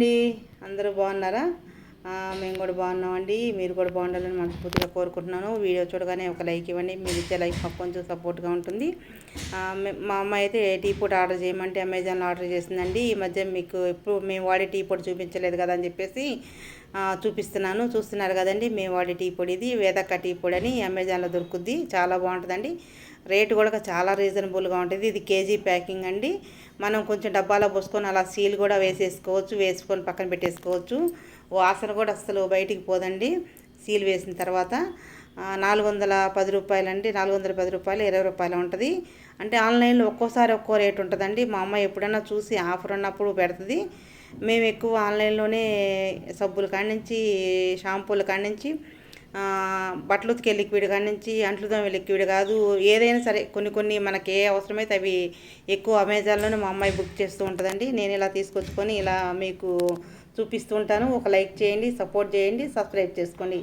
అండి అందరూ బాగున్నారా? మేము కూడా బాగున్నామండి. మీరు కూడా బాగుండాలని మనస్ఫూర్తిగా కోరుకుంటున్నాను. వీడియో చూడగానే ఒక లైక్ ఇవ్వండి. మీరు ఇచ్చే లైక్ మాకు కొంచెం సపోర్ట్గా ఉంటుంది. మా అమ్మ అయితే టీ పొడి ఆర్డర్ చేయమంటే అమెజాన్లో ఆర్డర్ చేసిందండి. ఈ మధ్య మీకు ఎప్పుడు మేము వాడే టీ పొడి చూపించలేదు కదా అని చెప్పేసి చూపిస్తున్నాను. చూస్తున్నారు కదండి మేము వాడే టీ పొడి ఇది. వేదక్క టీ పొడి అని అమెజాన్లో దొరుకుద్ది. చాలా బాగుంటుందండి. రేటు కూడా చాలా రీజనబుల్గా ఉంటుంది. ఇది కేజీ ప్యాకింగ్ అండి. మనం కొంచెం డబ్బాలో పోసుకొని అలా సీల్ కూడా వేసేసుకోవచ్చు వేసుకొని పక్కన పెట్టేసుకోవచ్చు. వాసన కూడా అస్సలు బయటికి పోదండి. సీల్ వేసిన తర్వాత నాలుగు వందల పది రూపాయలు అండి నాలుగు వందల పది రూపాయలు ఇరవై రూపాయలు ఉంటుంది. అంటే ఆన్లైన్లో ఒక్కోసారి ఒక్కో రేట్ ఉంటుందండి. మా అమ్మ ఎప్పుడైనా చూసి ఆఫర్ ఉన్నప్పుడు పెడుతుంది. మేము ఎక్కువ ఆన్లైన్లోనే సబ్బుల కాడి నుంచి షాంపూల కాడి నుంచి బట్టలు ఉతికే లిక్విడ్ కాడి నుంచి అంట్లు తోమే లిక్విడ్ కాదు ఏదైనా సరే కొన్ని కొన్ని మనకి ఏ అవసరమైతే అవి ఎక్కువ అమెజాన్లోనే మా అమ్మాయి బుక్ చేస్తూ ఉంటుందండి. నేను ఇలా తీసుకొచ్చుకొని ఇలా మీకు చూపిస్తూ ఉంటాను. ఒక లైక్ చేయండి సపోర్ట్ చేయండి సబ్స్క్రైబ్ చేసుకోండి.